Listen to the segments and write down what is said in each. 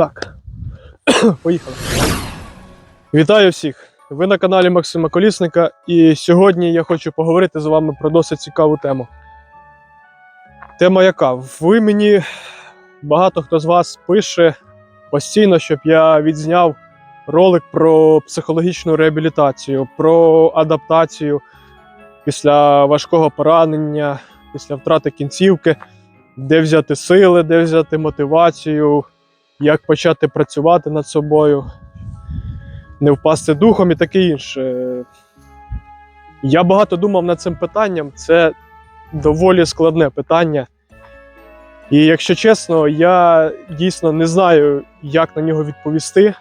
Так. Поїхали. Вітаю всіх! Ви на каналі Максима Колісника, і сьогодні я хочу поговорити з вами про досить цікаву тему. Тема яка? Ви мені багато хто з вас пише постійно, щоб я відзняв ролик про психологічну реабілітацію, про адаптацію після важкого поранення, після втрати кінцівки, де взяти сили, де взяти мотивацію, як почати працювати над собою, не впасти духом і таке інше. Я багато думав над цим питанням. Це доволі складне питання. І якщо чесно, я дійсно не знаю, як на нього відповісти,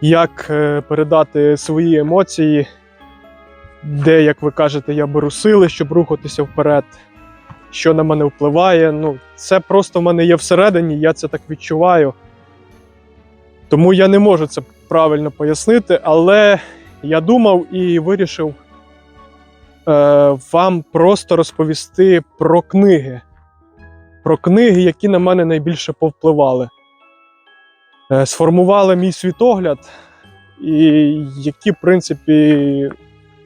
як е, передати свої емоції, де, як ви кажете, я беру сили, щоб рухатися вперед, що на мене впливає. Ну, це просто в мене є всередині, я це так відчуваю. Тому я не можу це правильно пояснити, але я думав і вирішив е, вам просто розповісти про книги. Про книги, які на мене найбільше повпливали. Е, сформували мій світогляд, і які, в принципі,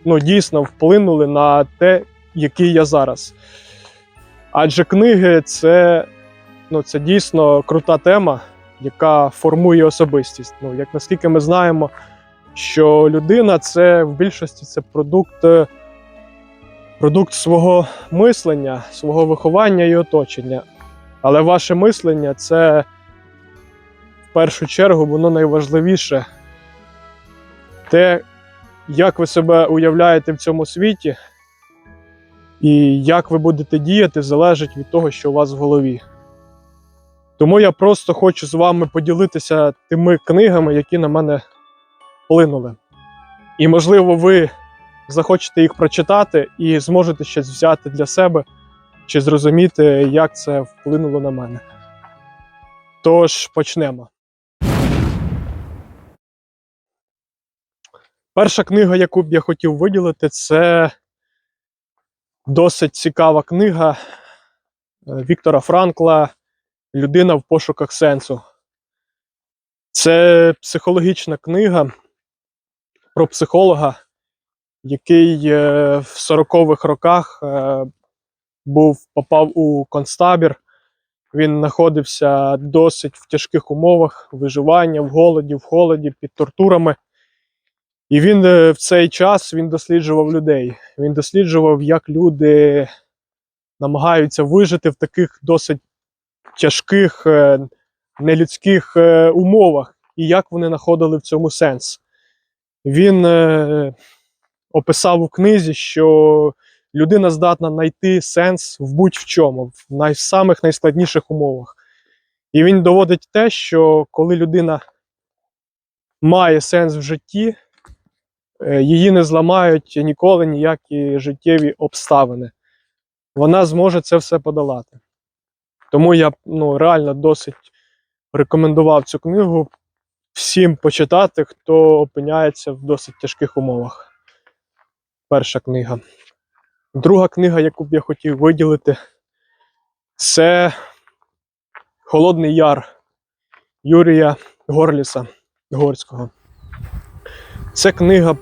ну, дійсно вплинули на те, який я зараз. Адже книги це, ну, це дійсно крута тема, яка формує особистість. Ну, як наскільки ми знаємо, що людина це в більшості це продукт, е, продукт свого мислення, свого виховання і оточення. Але ваше мислення це в першу чергу воно найважливіше. Те, як ви себе уявляєте в цьому світі, і як ви будете діяти, залежить від того, що у вас в голові. Тому я просто хочу з вами поділитися тими книгами, які на мене вплинули. І, можливо, ви захочете їх прочитати і зможете щось взяти для себе чи зрозуміти, як це вплинуло на мене. Тож почнемо. Перша книга, яку б я хотів виділити, це досить цікава книга е, Віктора Франкла Людина в пошуках сенсу. Це психологічна книга про психолога, який е, в 40-х роках е, був, попав у концтабір. Він знаходився досить в тяжких умовах виживання, в голоді, в холоді, під тортурами. І він е, в цей час він досліджував людей. Він досліджував, як люди намагаються вижити в таких досить тяжких, е, нелюдських е, умовах, і як вони знаходили в цьому сенс. Він описав у книзі, що людина здатна знайти сенс в будь-в чому, в самих найскладніших умовах. І він доводить те, що коли людина має сенс в житті, її не зламають ніколи ніякі життєві обставини. Вона зможе це все подолати. Тому я ну, реально досить рекомендував цю книгу всім почитати, хто опиняється в досить тяжких умовах. Перша книга. Друга книга, яку б я хотів виділити, це Холодний Яр Юрія Горліса Горського. Це книга,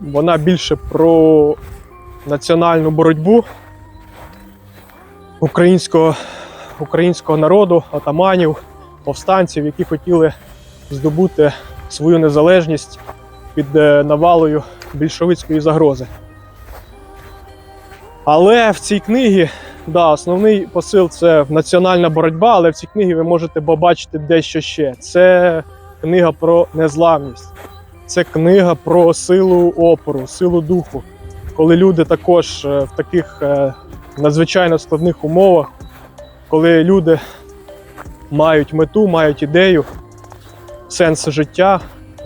вона більше про національну боротьбу українського, українського народу, атаманів, повстанців, які хотіли здобути свою незалежність під е, навалою більшовицької загрози. Але в цій книгі, да, основний посил це національна боротьба, але в цій книгі ви можете побачити дещо ще. Це книга про незламність, це книга про силу опору, силу духу. Коли люди також е, в таких е, надзвичайно складних умовах, коли люди мають мету, мають ідею, сенс життя,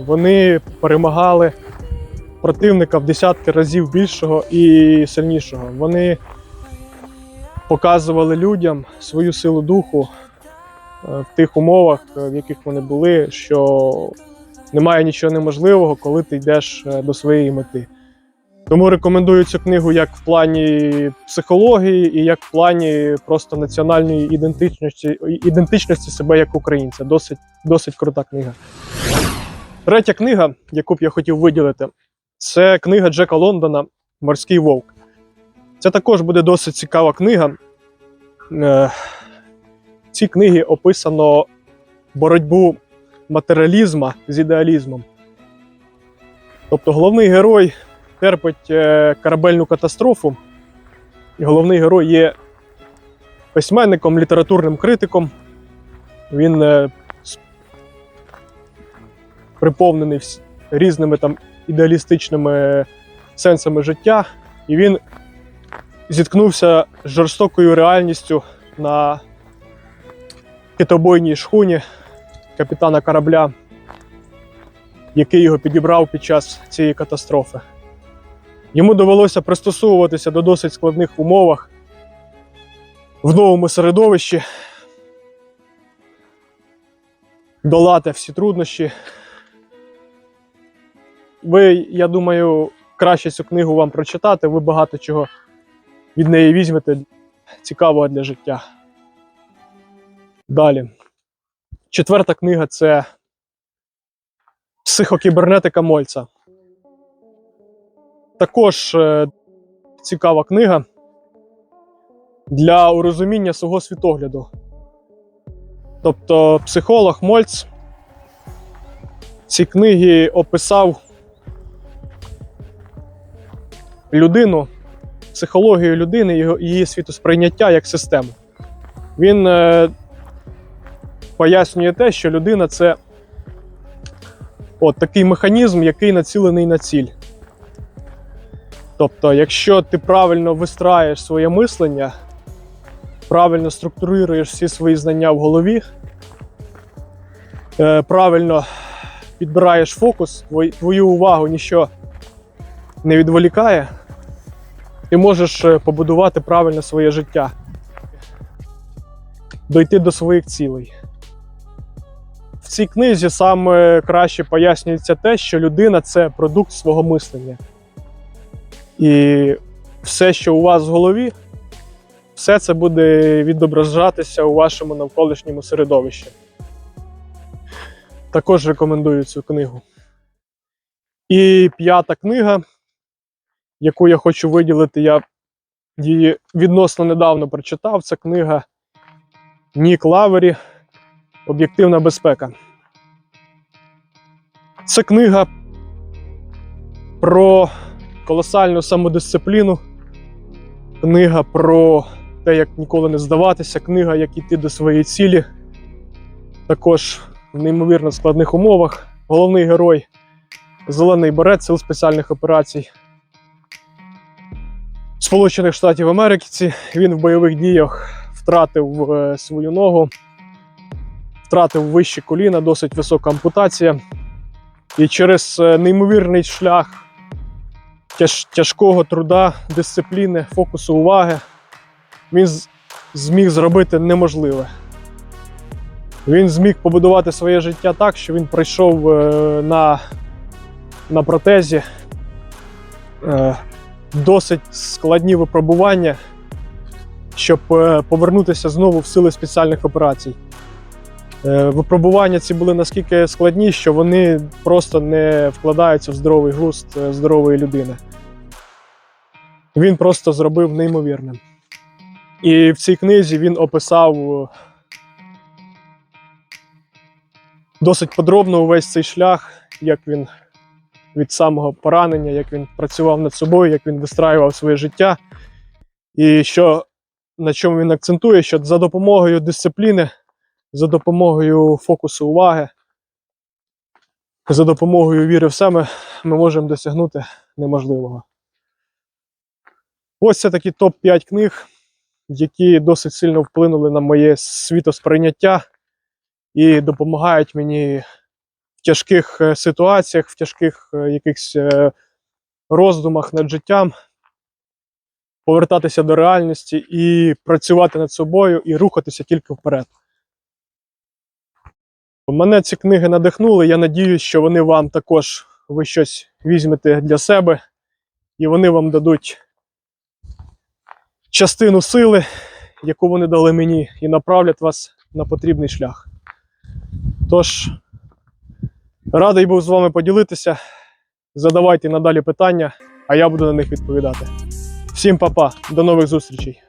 вони перемагали противника в десятки разів більшого і сильнішого. Вони показували людям свою силу духу е, в тих умовах, в яких вони були, що немає нічого неможливого, коли ти йдеш е, до своєї мети. Тому рекомендую цю книгу як в плані психології, і як в плані просто національної ідентичності, ідентичності себе як українця. Досить, досить крута книга. Третя книга, яку б я хотів виділити, це книга Джека Лондона Морський вовк. Це також буде досить цікава книга. Е, В цій книгі описано боротьбу матеріалізму з ідеалізмом. Тобто головний герой терпить е, корабельну катастрофу, і головний герой є письменником, літературним критиком. Він е, приповнений різними там ідеалістичними сенсами життя, і він зіткнувся з жорстокою реальністю на китобойній шхуні капітана корабля, який його підібрав під час цієї катастрофи. Йому довелося пристосовуватися до досить складних умовах в новому середовищі, долати всі труднощі. Ви, я думаю, краще цю книгу вам прочитати, ви багато чого від неї візьмете цікавого для життя. Далі. Четверта книга це Психокібернетика Мольца. Також е, цікава книга для урозуміння свого світогляду. Тобто, психолог Мольц в цій книгі описав людину, психологію людини, її світосприйняття як систему. Він е, пояснює те, що людина це от такий механізм, який націлений на ціль. Тобто, якщо ти правильно вистраєш своє мислення, правильно структуруєш всі свої знання в голові, е, правильно підбираєш фокус, твою увагу ніщо не відволікає, ти можеш е, побудувати правильно своє життя, дойти до своїх цілей. В цій книзі саме краще пояснюється те, що людина це продукт свого мислення. І все, що у вас в голові, все це буде відображатися у вашому навколишньому середовищі. Також рекомендую цю книгу. І п'ята книга, яку я хочу виділити, я її відносно недавно прочитав. Це книга Нік Лавері Об'єктивна безпека. Це книга про колосальну самодисципліну, книга про те, як ніколи не здаватися, книга, як іти до своєї цілі. Також в неймовірно складних умовах. Головний герой Зелений Берет Сил спеціальних операцій Сполучених Штатів Америки. Він в бойових діях втратив е, свою ногу, втратив вище коліна, досить висока ампутація. І через е, неймовірний шлях тяж, тяжкого труда, дисципліни, фокусу уваги, він зміг зробити неможливе. Він зміг побудувати своє життя так, що він пройшов е, на, на протезі е, досить складні випробування, щоб повернутися знову в сили спеціальних операцій. Е, Випробування ці були наскільки складні, що вони просто не вкладаються в здоровий глузд е, здорової людини. Він просто зробив неймовірним. І в цій книзі він описав е, досить подробно увесь цей шлях, як він від самого поранення, як він працював над собою, як він вистраював своє життя. І що на чому він акцентує, що за допомогою дисципліни, за допомогою фокусу уваги, за допомогою віри в себе ми можемо досягнути неможливого. Ось це такі топ-5 книг, які досить сильно вплинули на моє світосприйняття і допомагають мені в тяжких е, ситуаціях, в тяжких е, якихось е, роздумах над життям повертатися до реальності і працювати над собою і рухатися тільки вперед. Мене ці книги надихнули. Я надіюсь, що вони вам також ви щось візьмете для себе і вони вам дадуть частину сили, яку вони дали мені, і направлять вас на потрібний шлях. Тож, радий був з вами поділитися. Задавайте надалі питання, а я буду на них відповідати. Всім па-па, до нових зустрічей!